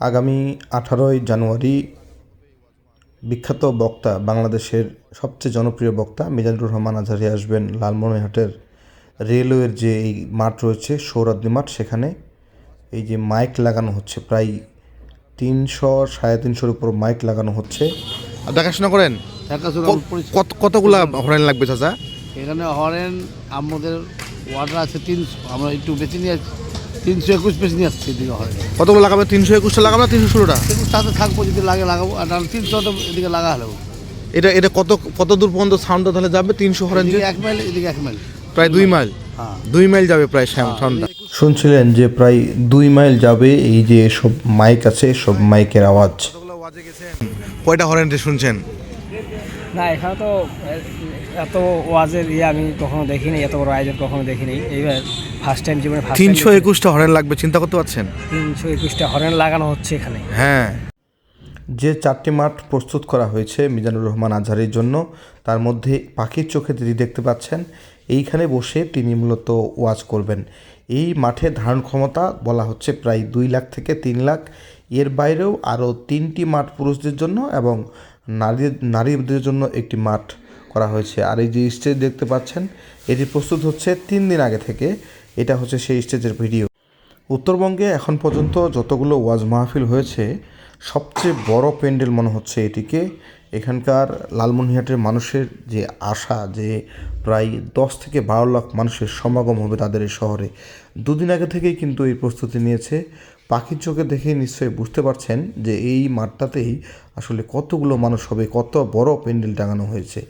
আগামী আঠারোই জানুয়ারি বিখ্যাত বক্তা বাংলাদেশের সবচেয়ে জনপ্রিয় বক্তা মিজানুর রহমান আজহারি আসবেন লালমনিরহাটের রেলওয়ের যে এই মাঠ রয়েছে সৌরাদ্দি মাঠ সেখানে এই যে মাইক লাগানো হচ্ছে প্রায় তিনশো সাড়ে তিনশোর উপর মাইক লাগানো হচ্ছে। আর দেখাশোনা করেন? কত কতগুলা হরেন লাগবে চাচা? এখানে হরেন আমাদের ওয়াটার আছে তিনশো আমরা একটু বেশি নিয়ে তিনশো একুশ বেশি নিয়ে আসছি এদিকে হরেন কতগুলো লাগাবে? তিনশো একুশটা লাগাবে না তিনশো ষোলোটা কিন্তু তাতে থাকব যদি লাগে লাগাবো আর নাহলে তিনশো তো এদিকে লাগা হলো। এটা এটা কত কত দূর পর্যন্ত সাউন্ডটা তাহলে যাবে? তিনশো হরেন এক মাইল এদিকে এক মাইল। প্রায় দুই মাইল? হ্যাঁ। দুই মাইল যাবে প্রায় সাউন্ডটা শুনছিলেন যে প্রায় দুই মাইল যাবে এই যে সব মাইক আছে সব মাইকের আওয়াজ। কয়টা হরেন যে শুনছেন? না এখানে তো এত ওয়াজের ইয়ে আমি কখনো দেখিনি এত বড় আয়োজন কখনো দেখিনি। এইবার ফার্স্ট টাইম জীবনে তিনশো একুশটা হরেন লাগবে চিন্তা করতে পারছেন? তিনশো একুশটা হরেন লাগানো হচ্ছে এখানে। হ্যাঁ। যে চারটি মাঠ প্রস্তুত করা হয়েছে মিজানুর রহমান আজহারের জন্য তার মধ্যে পাখির চোখে তিনি দেখতে পাচ্ছেন এইখানে বসে তিনি মূলত ওয়াজ করবেন। এই মাঠে ধারণ ক্ষমতা বলা হচ্ছে প্রায় দুই লাখ থেকে তিন লাখ। এর বাইরেও আরও তিনটি মাঠ পুরুষদের জন্য এবং নারী নারীদের জন্য একটি মাঠ করা হয়েছে। আর এই যে স্টেজ দেখতে পাচ্ছেন, এটি প্রস্তুত হচ্ছে তিন দিন আগে থেকে। এটা হচ্ছে সেই স্টেজের ভিডিও উত্তরবঙ্গে এখন পর্যন্ত যতগুলো ওয়াজ মাহফিল হয়েছে, সবচেয়ে বড় প্যান্ডেল মনে হচ্ছে এটিকে। এখানকার লালমনিরহাটের মানুষের যে আশা, যে প্রায় দশ থেকে বারো লাখ মানুষের সমাগম হবে তাদের এই শহরে। দুদিন আগে থেকেই কিন্তু এই প্রস্তুতি নিয়েছে। পাখির চোখে দেখে নিশ্চয়ই বুঝতে পারছেন যে এই মাঠটাতেই আসলে কতগুলো মানুষ হবে, কত বড় প্যান্ডেল টাঙানো হয়েছে।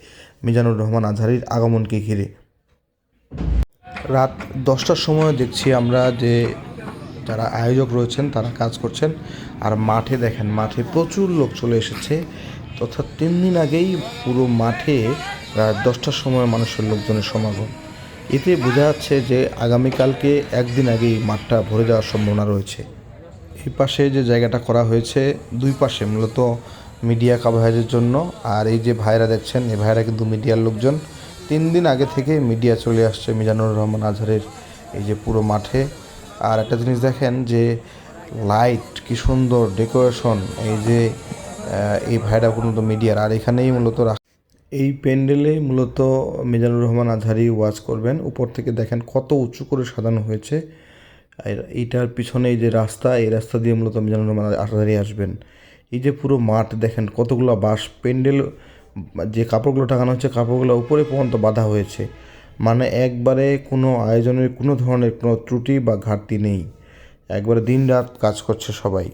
মিজানুর রহমান আজহারির আগমনকে ঘিরে। রাত দশটার সময় দেখছি আমরা যে যারা আয়োজক রয়েছেন, তারা কাজ করছেন। আর মাঠে দেখেন, মাঠে প্রচুর লোক চলে এসেছে। তথা তিন দিন আগেই পুরো মাঠে রাত দশটার সময় মানুষের লোকজনের সমাগম। এতে বোঝা যাচ্ছে যে আগামীকালকে একদিন আগেই মাঠটা ভরে যাওয়ার সম্ভাবনা রয়েছে। এই পাশে যে জায়গাটা করা হয়েছে, দুই পাশে মূলত মিডিয়া কাভারেজের জন্য। আর এই যে ভাইরা দেখছেন, এই ভাইরা কিন্তু মিডিয়ার লোকজন। তিন দিন আগে থেকে মিডিয়া চলে আসছে মিজানুর রহমান আজহারের এই যে পুরো মাঠে। আর একটা জিনিস দেখেন যে, লাইট কি সুন্দর ডেকোরেশন, এই যে এই ভাইরা মূলত মিডিয়ার। আর এখানেই মূলত এই প্যান্ডেলে মূলত মিজানুর রহমান আজহারি ওয়াজ করবেন। উপর থেকে দেখেন কত উঁচু করে সাজানো হয়েছে। আর এইটার পিছনে এই যে রাস্তা, এই রাস্তা দিয়ে মূলত মিজানুর রহমান আটাদারি আসবেন। এই যে পুরো মাঠ দেখেন, কতগুলো বাঁশ প্যান্ডেল যে কাপড়গুলো টাঙানো হচ্ছে, কাপড়গুলো উপরে পর্যন্ত বাঁধা হয়েছে। মানে একবারে কোনো আয়োজনের কোনো ধরনের কোনো ত্রুটি বা ঘাটতি নেই। একবারে দিন রাত কাজ করছে সবাই।